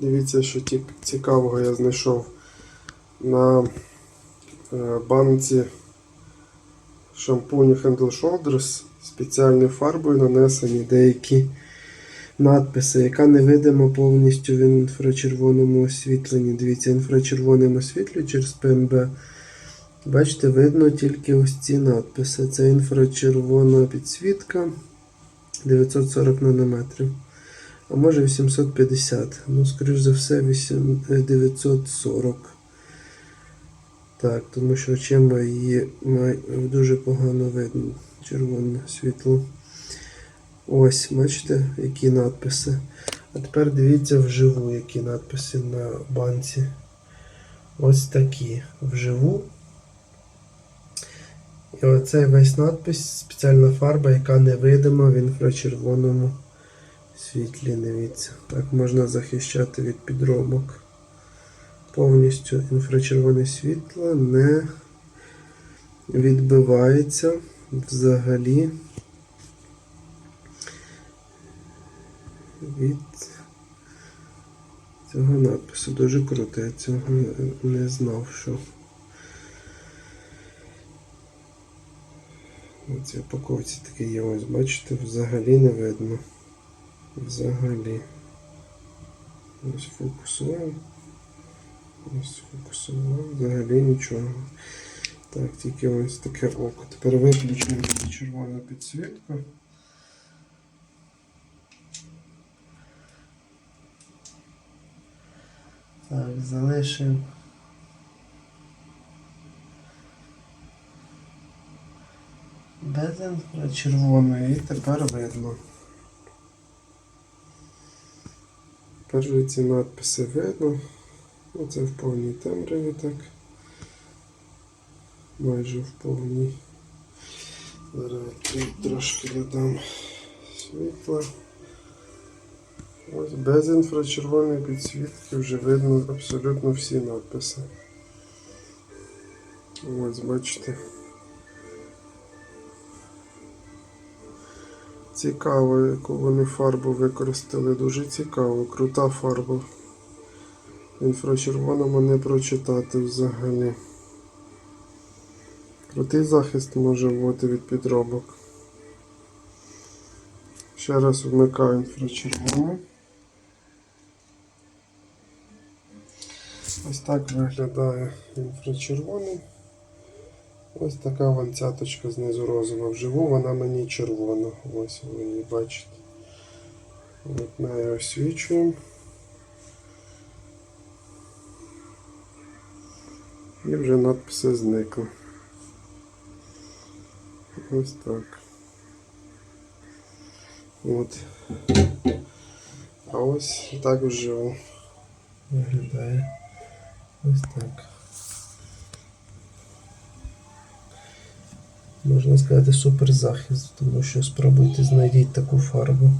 Дивіться, що цікавого я знайшов на е, банці шампуню Handle Shoulders спеціальною фарбою нанесені деякі надписи, яка невидима повністю в інфрачервоному освітленні. Дивіться, інфрачервоним освітлює через ПМБ. Бачите, видно тільки ось ці надписи. Це інфрачервона підсвітка 940 нанометрів. А може 850. Ну, скоріш за все, 8, е, 940. Так, тому що очима її дуже погано видно. Червоне світло. Ось, бачите, які надписи. А тепер дивіться вживу, які надписи на банці. Ось такі. Вживу. І оцей весь надпис спеціальна фарба, яка невидима в інфрачервоному світлі. Дивіться. Так можна захищати від підробок. Повністю інфрачервоне світло не відбивається взагалі від цього надпису. Дуже круто. Я цього не- не знав, що. Цій упаковці таке є, ось бачите, взагалі не видно. Взагалі. Ось фокусував. Ось фокусував, взагалі нічого. Так, тільки ось таке око. Тепер виключимо червону підсвітку. Так, залишимо. Без інфрачервоної і тепер видно. Вже ці надписи видно. Оце в повній темряві так. Майже в повній. Зараз трошки додам світла. Ось без інфрачервоної підсвітки вже видно абсолютно всі надписи. Ось бачите. Цікаво, яку вони фарбу використали. Дуже цікаво. Крута фарба. В інфрачервоному не прочитати взагалі. Крутий захист може бути від підробок. Ще раз вмикаю інфрачервону. Ось так виглядає інфрачервоний. Ось така вон цяточка знизу розова. Вживу вона мені червона. Ось ви її бачите. От нею освічуємо. І вже надписи зникли. Ось так. От. А ось так вживу. Виглядає. Ось так. Можна сказати супер захист, тому що спробуйте знайдіть таку фарбу.